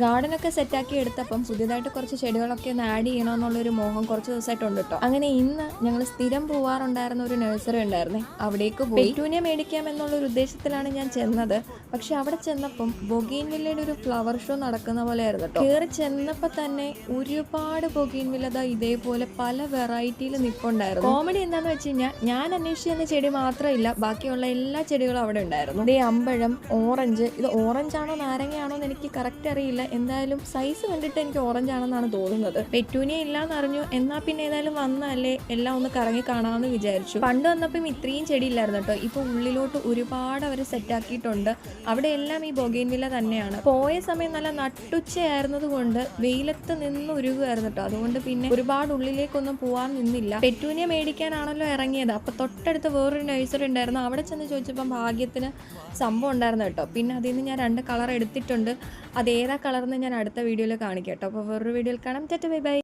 ഗാർഡനൊക്കെ സെറ്റാക്കി എടുത്തപ്പം പുതിയതായിട്ട് കുറച്ച് ചെടികളൊക്കെ ഒന്ന് ആഡ് ചെയ്യണമെന്നുള്ളൊരു മോഹം കുറച്ച് ദിവസമായിട്ടുണ്ട് കേട്ടോ. അങ്ങനെ ഇന്ന് ഞങ്ങൾ സ്ഥിരം പോവാറുണ്ടായിരുന്ന ഒരു നഴ്സറി ഉണ്ടായിരുന്നേ. അവിടേക്ക് പോയി പെറ്റൂനിയ മേടിക്കാം എന്നുള്ളൊരു ഉദ്ദേശത്തിലാണ് ഞാൻ ചെന്നത്. പക്ഷെ അവിടെ ചെന്നപ്പം ബൊഗീൻ വില്ലയുടെ ഒരു ഫ്ലവർ ഷോ നടക്കുന്ന പോലെ ആയിരുന്നു കേട്ടോ. കയറി ചെന്നപ്പോൾ തന്നെ ഒരുപാട് ബൊഗീൻ വില്ലത ഇതേപോലെ പല വെറൈറ്റിയിൽ നിൽപ്പുണ്ടായിരുന്നു കോമഡി എന്താന്ന് വെച്ച് കഴിഞ്ഞാൽ ഞാൻ അന്വേഷിച്ച് ചെന്ന ചെടി മാത്രമില്ല ബാക്കിയുള്ള എല്ലാ ചെടികളും അവിടെ ഉണ്ടായിരുന്നു. ഇതേ അമ്പഴം ഓറഞ്ച് ഇത് ഓറഞ്ച് ആണോ നാരങ്ങയാണോ എന്ന് എനിക്ക് കറക്റ്റ് അറിയില്ല. എന്തായാലും സൈസ് കണ്ടിട്ട് എനിക്ക് ഓറഞ്ച് ആണെന്നാണ് തോന്നുന്നത്. പെറ്റൂനിയ ഇല്ലാന്ന് അറിഞ്ഞു. എന്നാ പിന്നെ ഏതായാലും വന്നല്ലേ എല്ലാം ഒന്ന് കറങ്ങി കാണാമെന്ന് വിചാരിച്ചു. പണ്ട് വന്നപ്പം ഇത്രയും ചെടി ഇല്ലായിരുന്നു കേട്ടോ. ഇപ്പൊ ഉള്ളിലോട്ട് ഒരുപാട് അവർ സെറ്റാക്കിയിട്ടുണ്ട് അവിടെ എല്ലാം ഈ ബൊഗൈൻവില്ല തന്നെയാണ്. പോയ സമയം നല്ല നട്ടുച്ചയായിരുന്നത് കൊണ്ട് വെയിലത്ത് നിന്ന് ഉരുകുമായിരുന്നു കേട്ടോ. അതുകൊണ്ട് പിന്നെ ഒരുപാട് ഉള്ളിലേക്കൊന്നും പോവാൻ നിന്നില്ല. പെറ്റൂനിയ മേടിക്കാനാണല്ലോ ഇറങ്ങിയത്. അപ്പൊ തൊട്ടടുത്ത് വേറൊരു നഴ്സറി ഉണ്ടായിരുന്നു. അവിടെ ചെന്ന് ചോദിച്ചപ്പോൾ ഭാഗ്യത്തിന് സംഭവം ഉണ്ടായിരുന്നു കേട്ടോ. പിന്നെ അതിൽ നിന്ന് ഞാൻ രണ്ട് കളർ എടുത്തിട്ടുണ്ട്. അത് ഏതാ കളർന്ന് ഞാൻ അടുത്ത വീഡിയോയിൽ കാണിക്കാം കേട്ടോ. അപ്പോൾ വേറൊരു വീഡിയോയിൽ കാണാം. ചേട്ടാ ബൈ ബൈ.